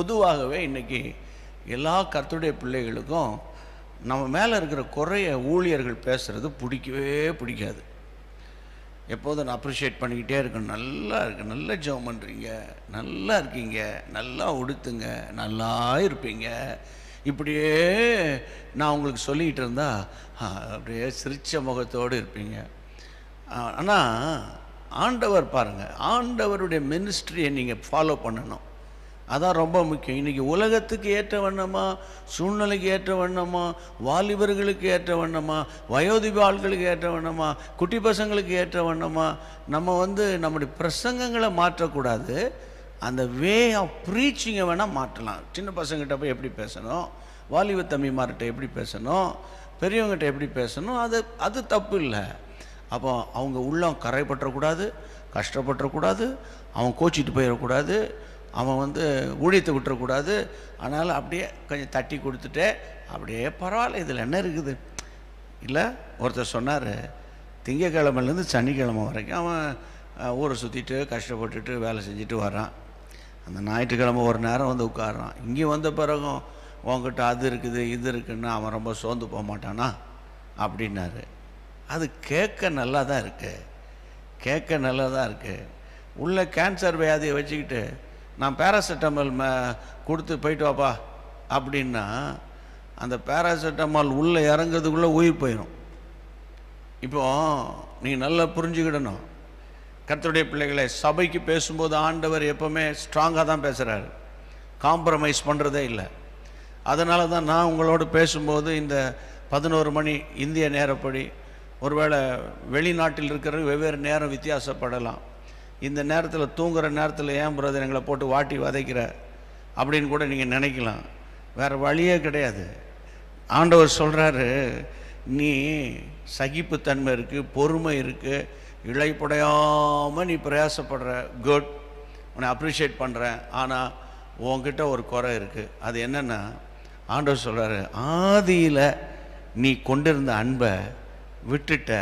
பொதுவாகவே இன்றைக்கி எல்லா கர்த்தருடைய பிள்ளைகளுக்கும் நம்ம மேலே இருக்கிற குறைய ஊழியர்கள் பேசுகிறது பிடிக்கவே பிடிக்காது. எப்போதும் நான் அப்ரிஷியேட் பண்ணிக்கிட்டே இருக்கணும். நல்லா இருக்கு. நல்லா ஜெபம் பண்ணுறீங்க நல்லா இருக்கீங்க. நல்லா உடுத்துங்க. நல்லா இருப்பீங்க. இப்படியே நான் உங்களுக்கு சொல்லிக்கிட்டு இருந்தா அப்படியே சிரித்த முகத்தோடு இருப்பீங்க. ஆனால் ஆண்டவர் பாருங்கள் ஆண்டவருடைய மினிஸ்ட்ரியை நீங்கள் ஃபாலோ பண்ணணும். அதான் ரொம்ப முக்கியம். இன்றைக்கி உலகத்துக்கு ஏற்ற வண்ணமா சூழ்நிலைக்கு ஏற்ற வண்ணமா வாலிபர்களுக்கு ஏற்ற வண்ணமா வயோதிபால்களுக்கு ஏற்ற வண்ணமா குட்டி பசங்களுக்கு ஏற்ற வண்ணமா நம்ம வந்து நம்முடைய பிரசங்கங்களை மாற்றக்கூடாது. அந்த வே ஆஃப் ப்ரீச்சிங்கை வேணால் மாற்றலாம். சின்ன பசங்கிட்ட போய் எப்படி பேசணும்? வாலிப தம்பிமார்கிட்ட எப்படி பேசணும்? பெரியவங்ககிட்ட எப்படி பேசணும்? அது அது தப்பு இல்லை. அப்போ அவங்க உள்ளம் கரைப்பற்றக்கூடாது கஷ்டப்பட்டுறக்கூடாது அவன் கோச்சிட்டு போயிடக்கூடாது அவன் வந்து ஊழியத்தை விட்டுறக்கூடாது. அதனால் அப்படியே கொஞ்சம் தட்டி கொடுத்துட்டே அப்படியே பரவாயில்ல இதில் என்ன இருக்குது? இல்லை ஒருத்தர் சொன்னார் திங்கக்கிழமைலேருந்து சனிக்கிழமை வரைக்கும் அவன் ஊரை சுற்றிட்டு கஷ்டப்பட்டுட்டு வேலை செஞ்சுட்டு வரான் அந்த ஞாயிற்றுக்கிழமை ஒரு நேரம் வந்து உட்காடுறான் இங்கே வந்த பிறகும் உன்கிட்ட அது இருக்குது இது இருக்குன்னு அவன் ரொம்ப சோர்ந்து போக மாட்டானா? அப்படின்னாரு. அது கேட்க நல்லா தான் இருக்குது கேட்க நல்லா தான் இருக்குது உள்ளே கேன்சர் வியாதியை வச்சுக்கிட்டு நான் பேராசிட்டமால் கொடுத்து போயிட்டு வாப்பா அப்படின்னா அந்த பேராசிட்டமால் உள்ளே இறங்குறதுக்குள்ளே உயிர் போயிடும் இப்போ நீ நல்லா புரிஞ்சுக்கிடணும். கர்த்தருடைய பிள்ளைகளை சபைக்கு பேசும்போது ஆண்டவர் எப்போவுமே ஸ்ட்ராங்காக தான் பேசுகிறாரு காம்ப்ரமைஸ் பண்ணுறதே இல்லை. அதனால தான் நான் உங்களோடு பேசும்போது இந்த பதினோரு மணி இந்திய நேரப்படி ஒருவேளை வெளிநாட்டில் இருக்கிற வெவ்வேறு நேரம் வித்தியாசப்படலாம். இந்த நேரத்தில் தூங்குகிற நேரத்தில் ஏன் பிரதர் எங்களை போட்டு வாட்டி வதைக்கிற அப்படின்னு கூட நீங்கள் நினைக்கலாம். வேறு வழியே கிடையாது. ஆண்டவர் சொல்கிறாரு நீ சகிப்புத்தன்மை இருக்குது பொறுமை இருக்குது இழைப்படையாமல் நீ பிரயாசப்படுற. குட் உன்னை அப்ரிஷியேட் பண்ணுறேன் ஆனால் உன்கிட்ட ஒரு குறை இருக்குது அது என்னென்னா ஆண்டவர் சொல்கிறாரு ஆதியில் நீ கொண்டிருந்த அன்பை விட்டுட்ட.